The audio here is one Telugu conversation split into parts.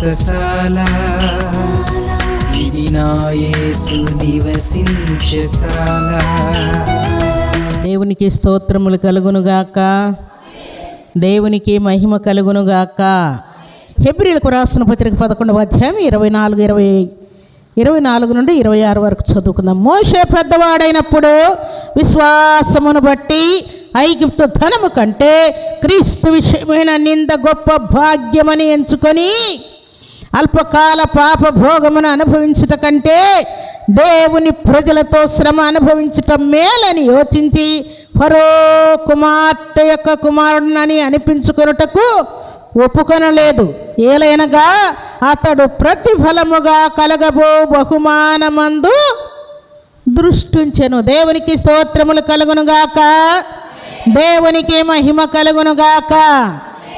వ్రతశాల ఇది నా నివసించశాల దేవునికి స్తోత్రములు కలుగునుగాక దేవునికి మహిమ కలుగునుగాక హెబ్రిలకు రాసిన పత్రిక పదకొండవ అధ్యాయం ఇరవై నాలుగు ఇరవై ఇరవై నాలుగు నుండి ఇరవై ఆరు వరకు చదువుకుందాం. మోషే పెద్దవాడైనప్పుడు విశ్వాసమును బట్టి ఐగుప్తు ధనము కంటే క్రీస్తు విషయమైన నింద గొప్ప భాగ్యమని ఎంచుకొని అల్పకాల పాప భోగమును అనుభవించుట కంటే దేవుని ప్రజలతో శ్రమ అనుభవించటం మేలని యోచించి ఫరో కుమార్తె యొక్క కుమారుడునని అనిపించుకొనుటకు ఒప్పుకొనలేదు. ఏలైనగా అతడు ప్రతిఫలముగా కలగబో బహుమానమందు దృష్టించెను. దేవునికి స్తోత్రములు కలుగునుగాక. దేవునికి మహిమ కలుగునుగాక.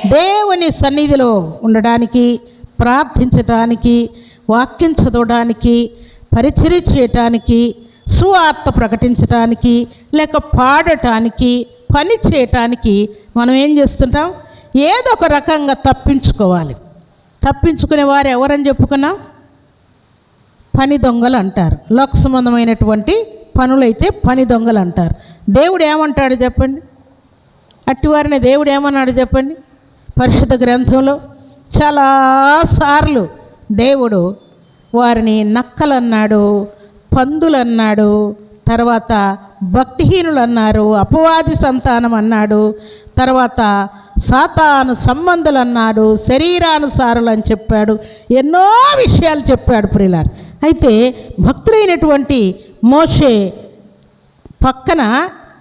దేవుని సన్నిధిలో ఉండడానికి ప్రార్థించటానికి వాక్యం చదవడానికి పరిచర్య చేయటానికి సువార్త ప్రకటించటానికి లేక పాడటానికి పని చేయటానికి మనం ఏం చేస్తుంటాం? ఏదో ఒక రకంగా తప్పించుకోవాలి. తప్పించుకునే వారు ఎవరని చెప్పుకున్నాం? పని దొంగలు అంటారు. లోక సంబంధమైనటువంటి పనులైతే పని దొంగలు అంటారు. దేవుడు ఏమంటాడు చెప్పండి? అట్టివారిని దేవుడు ఏమన్నాడు చెప్పండి? పరిశుద్ధ గ్రంథంలో చాలాసార్లు దేవుడు వారిని నక్కలన్నాడు పందులన్నాడు తర్వాత భక్తిహీనులు అన్నారు అపవాది సంతానం అన్నాడు తర్వాత సాతాను సంబంధులు అన్నాడు శరీరానుసారులు అని చెప్పాడు ఎన్నో విషయాలు చెప్పాడు ప్రిలార్ అయితే భక్తులైనటువంటి మోషే పక్కన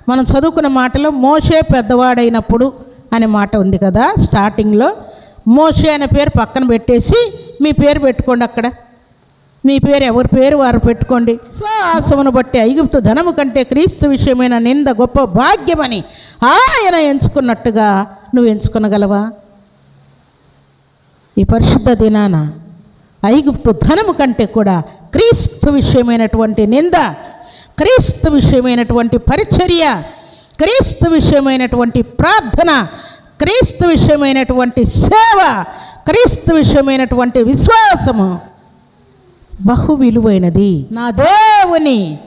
మనం చదువుకున్న మాటలో మోషే పెద్దవాడైనప్పుడు అనే మాట ఉంది కదా స్టార్టింగ్లో. మోషే అనే పేరు పక్కన పెట్టేసి మీ పేరు పెట్టుకోండి అక్కడ. మీ పేరు ఎవరి పేరు వారు పెట్టుకోండి. శ్వాసమును బట్టి ఐగుప్తు ధనము కంటే క్రీస్తు విషయమైన నింద గొప్ప భాగ్యమని ఆయన ఎంచుకున్నట్టుగా నువ్వు ఎంచుకునగలవా? ఈ పరిశుద్ధ దినాన ఐగుప్తు ధనము కంటే కూడా క్రీస్తు విషయమైనటువంటి నింద క్రీస్తు విషయమైనటువంటి పరిచర్య క్రీస్తు విషయమైనటువంటి ప్రార్థన క్రీస్తు విషయమైనటువంటి సేవ క్రీస్తు విషయమైనటువంటి విశ్వాసము బహు విలువైనది. నా దేవుని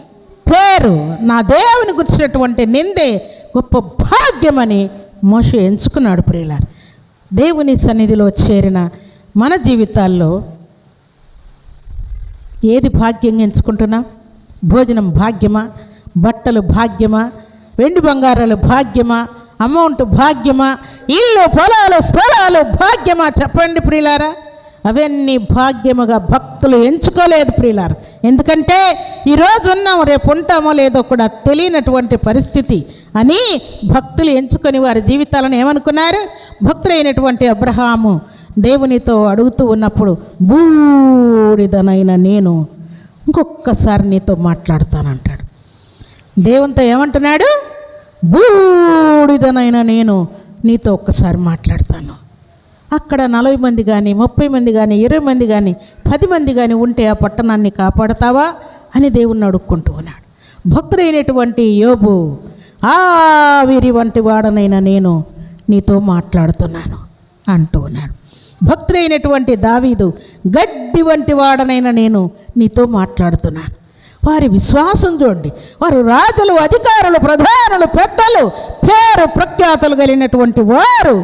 పేరు నా దేవుని గుర్చినటువంటి నిందే గొప్ప భాగ్యమని మోష ఎంచుకున్నాడు ప్రియులారు. దేవుని సన్నిధిలో చేరిన మన జీవితాల్లో ఏది భాగ్యంగా ఎంచుకుంటున్నాం? భోజనం భాగ్యమా? బట్టలు భాగ్యమా? వెండి బంగారాలు భాగ్యమా? అమౌంట్ భాగ్యమా? ఇల్లు పొలాలు స్థలాలు భాగ్యమా? చెప్పండి ప్రియులారా. అవన్నీ భాగ్యముగా భక్తులు ఎంచుకోలేదు ప్రియులారు. ఎందుకంటే ఈరోజు ఉన్నాం రేపు ఉంటామో లేదో కూడా తెలియనటువంటి పరిస్థితి అని భక్తులు ఎంచుకొని వారి జీవితాలను ఏమనుకున్నారు? భక్తులైనటువంటి అబ్రహాము దేవునితో అడుగుతూ ఉన్నప్పుడు బూడిదనైన నేను ఇంకొక్కసారి నీతో మాట్లాడతానంటాడు. దేవునితో ఏమంటున్నాడు? బూడిదనైనా నేను నీతో ఒక్కసారి మాట్లాడతాను. అక్కడ నలభై మంది కానీ ముప్పై మంది కానీ ఇరవై మంది కానీ పది మంది కానీ ఉంటే ఆ పట్టణాన్ని కాపాడతావా అని దేవుణ్ణి అడుక్కుంటూ ఉన్నాడు. భక్తుడైనటువంటి యోబు ఆవిరి వంటి వాడనైనా నేను నీతో మాట్లాడుతున్నాను అంటూ ఉన్నాడు. భక్తుడైనటువంటి దావీదు గడ్డి వంటి వాడనైనా నేను నీతో మాట్లాడుతున్నాను. వారి విశ్వాసం చూడండి. వారు రాజులు అధికారులు ప్రధానులు పెద్దలు పేరు ప్రఖ్యాతలు కలిగినటువంటి వారు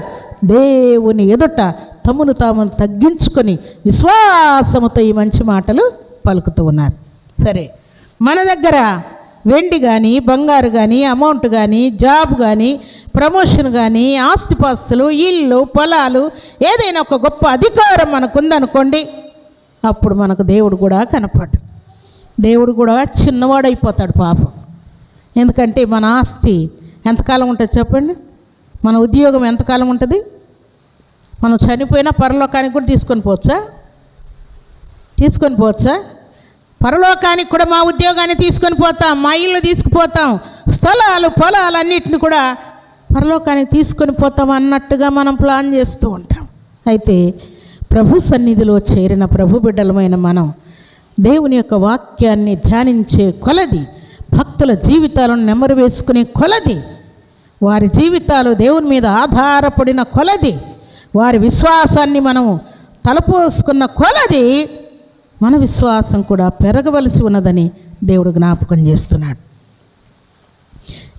దేవుని ఎదుట తమను తాము తగ్గించుకొని విశ్వాసముతో ఈ మంచి మాటలు పలుకుతూ ఉన్నారు. సరే మన దగ్గర వెండి కానీ బంగారు కానీ అమౌంట్ కానీ జాబ్ కానీ ప్రమోషన్ కానీ ఆస్తిపాస్తులు ఇల్లు పొలాలు ఏదైనా ఒక గొప్ప అధికారం మనకుందనుకోండి అప్పుడు మనకు దేవుడు కూడా కనపడ్డు. దేవుడు కూడా చిన్నవాడైపోతాడు పాపం. ఎందుకంటే మన ఆస్తి ఎంతకాలం ఉంటుంది చెప్పండి? మన ఉద్యోగం ఎంతకాలం ఉంటుంది? మనం చనిపోయినా పరలోకానికి కూడా తీసుకొని పోవచ్చా? తీసుకొని పోవచ్చా? పరలోకానికి కూడా మా ఉద్యోగాన్ని తీసుకొని పోతాం మా ఇల్లు తీసుకుపోతాం స్థలాలు పొలాలు అన్నిటిని కూడా పరలోకానికి తీసుకొని పోతాం అన్నట్టుగా మనం ప్లాన్ చేస్తూ ఉంటాం. అయితే ప్రభు సన్నిధిలో చేరిన ప్రభు బిడ్డలమైన మనం దేవుని యొక్క వాక్యాన్ని ధ్యానించే కొలది భక్తుల జీవితాలను నెమరు వేసుకునే కొలది వారి జీవితాలు దేవుని మీద ఆధారపడిన కొలది వారి విశ్వాసాన్ని మనము తలపోసుకున్న కొలది మన విశ్వాసం కూడా పెరగవలసి ఉన్నదని దేవుడు జ్ఞాపకం చేస్తున్నాడు.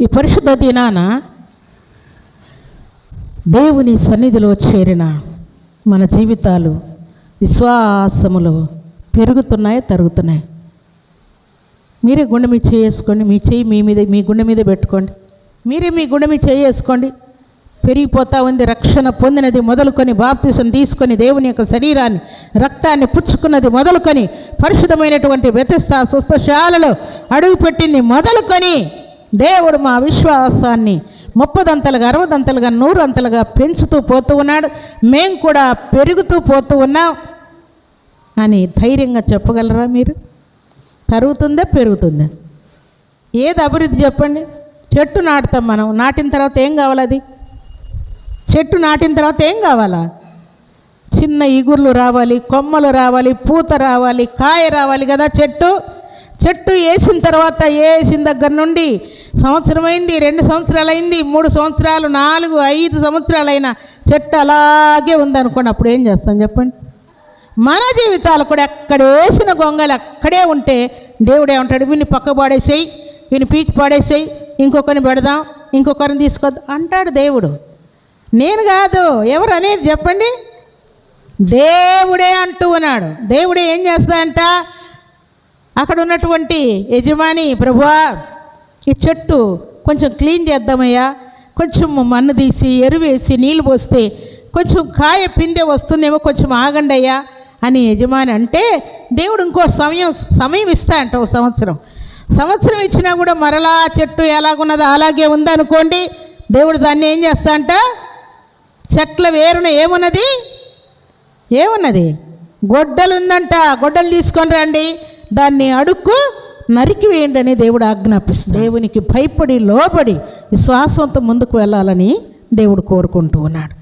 ఈ పరిశుద్ధ దినాన దేవుని సన్నిధిలో చేరిన మన జీవితాలు విశ్వాసములో పెరుగుతున్నాయి తరుగుతున్నాయి. మీరే గుండె మీ చేసుకోండి మీ చేయి మీ మీద మీ గుండె మీద పెట్టుకోండి. మీరే మీ గుండె మీ చేసుకోండి పెరిగిపోతా ఉంది రక్షణ పొందినది మొదలుకొని బాప్తిసం తీసుకొని దేవుని యొక్క శరీరాన్ని రక్తాన్ని పుచ్చుకున్నది మొదలుకొని పరిశుద్ధమైనటువంటి వ్యతిస్థ స్వస్థశాలలో అడుగుపెట్టింది మొదలుకొని దేవుడు మా విశ్వాసాన్ని ముప్పదంతలుగా అరవదంతలుగా నూరు అంతలుగా పెంచుతూ పోతూ ఉన్నాడు. మేము కూడా పెరుగుతూ పోతూ ఉన్నాం. అని ధైర్యంగా చెప్పగలరా మీరు? తరుగుతుందా పెరుగుతుందా? ఏది అభివృద్ధి చెప్పండి? చెట్టు నాటుతాం మనం. నాటిన తర్వాత ఏం కావాలి అది? చెట్టు నాటిన తర్వాత ఏం కావాలా? చిన్న ఇగుర్లు రావాలి కొమ్మలు రావాలి పూత రావాలి కాయ రావాలి కదా చెట్టు. చెట్టు వేసిన తర్వాత వేసిన దగ్గర నుండి సంవత్సరం అయింది రెండు సంవత్సరాలు అయింది మూడు సంవత్సరాలు నాలుగు ఐదు సంవత్సరాలైన చెట్టు అలాగే ఉందనుకోండి అప్పుడు ఏం చేస్తాం చెప్పండి? మన జీవితాలు కూడా ఎక్కడ వేసిన గొంగలు అక్కడే ఉంటే దేవుడు ఏమంటాడు? వీని పక్క పాడేసేయి వీని పీకి పాడేసేయి ఇంకొకరిని పెడదాం ఇంకొకరిని తీసుకొద్దాం అంటాడు దేవుడు. నేను కాదు ఎవరు అనేది చెప్పండి? దేవుడే అంటూ ఉన్నాడు. దేవుడే ఏం చేస్తాడంట? అక్కడ ఉన్నటువంటి యజమాని ప్రభువా ఈ చెట్టు కొంచెం క్లీన్ చేద్దామయ్యా. కొంచెం మన్ను తీసి ఎరువేసి నీళ్ళు పోస్తే కొంచెం కాయ పిందె వస్తుందేమో కొంచెం ఆగండి అయ్యా అని యజమాని అంటే దేవుడు ఇంకో సమయం సమయం ఇస్తా అంట ఒక సంవత్సరం. సంవత్సరం ఇచ్చినా కూడా మరలా చెట్టు ఎలాగున్నదో అలాగే ఉందనుకోండి దేవుడు దాన్ని ఏం చేస్తా అంట? చెట్ల వేరున ఏమున్నది? ఏమున్నది? గొడ్డలు ఉందంట గొడ్డలు తీసుకొని రండి దాన్ని అడుక్కు నరికి వేయండి అని దేవుడు ఆజ్ఞాపిస్తుంది. దేవునికి భయపడి లోబడి విశ్వాసంతో ముందుకు వెళ్ళాలని దేవుడు కోరుకుంటూ ఉన్నాడు.